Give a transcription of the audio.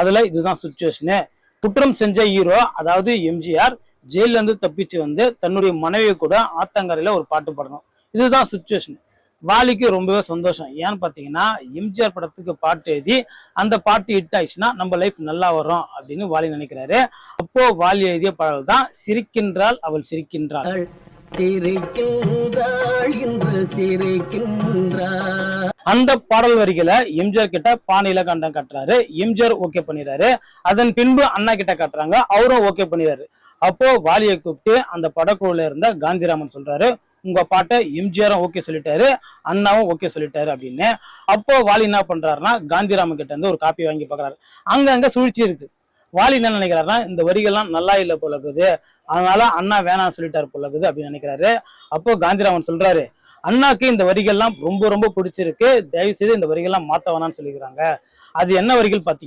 அதுல இதுதான் சுச்சுவேஷனு குற்றம் செஞ்ச ஹீரோ அதாவது எம்ஜிஆர் ஜெயில இருந்து தப்பிச்சு வந்து தன்னுடைய மனைவியை கூட ஆத்தங்கரையில ஒரு பாட்டு பாடணும். இதுதான் சுச்சுவேஷன் வாலிக்கு ரொம்பவே சந்தோஷம். ஏன்னு பார்த்தீங்கன்னா எம்ஜிஆர் படத்துக்கு பாட்டு எழுதி அந்த பாட்டு ஹிட் ஆயிடுச்சுன்னா நம்ம லைஃப் நல்லா வரும் அப்படின்னு வாலி நினைக்கிறாரு. அப்போ வாலி எழுதிய பாடல் தான் சிரிக்கின்றாள் அவள் சிரிக்கின்றாள். சிரிக்கின்றாள் இன்று சிரிக்கின்றாள். அந்த பாடல் வரிகளை எம்ஜிஆர் கிட்ட பாணியில கண்டம் கட்டுறாரு. எம்ஜிஆர் ஓகே பண்ணிடுறாரு. அதன் பின்பு அண்ணா கிட்ட காட்டுறாங்க. அவரும் ஓகே பண்ணிடுறாரு. அப்போ வாலியை கூப்பிட்டு அந்த படக்குழுல இருந்த காந்திராமன் சொல்றாரு உங்க பாட்டை எம்ஜிஆரும் ஓகே சொல்லிட்டாரு அண்ணாவும் ஓகே சொல்லிட்டாரு அப்படின்னு. அப்போ வாலி என்ன பண்றாருன்னா காந்திராமன் கிட்ட இருந்து ஒரு காப்பி வாங்கி பாக்குறாரு. அங்க அங்க சூழ்ச்சி இருக்கு. வாலி என்ன நினைக்கிறாருன்னா இந்த வரிகள்லாம் நல்லா இல்லை போல இருக்குது. அதனால அண்ணா வேணாம்னு சொல்லிட்டாரு போல இருக்குது அப்படின்னு நினைக்கிறாரு. அப்போ காந்திராமன் சொல்றாரு அண்ணாக்கு இந்த வரிகள்லாம் ரொம்ப ரொம்ப பிடிச்சிருக்கு. தயவு செய்து இந்த வரிகள்லாம் மாத்த வேணாம்னு சொல்லிக்கிறாங்க. அது என்ன வரிகள் பாத்தீங்கன்னா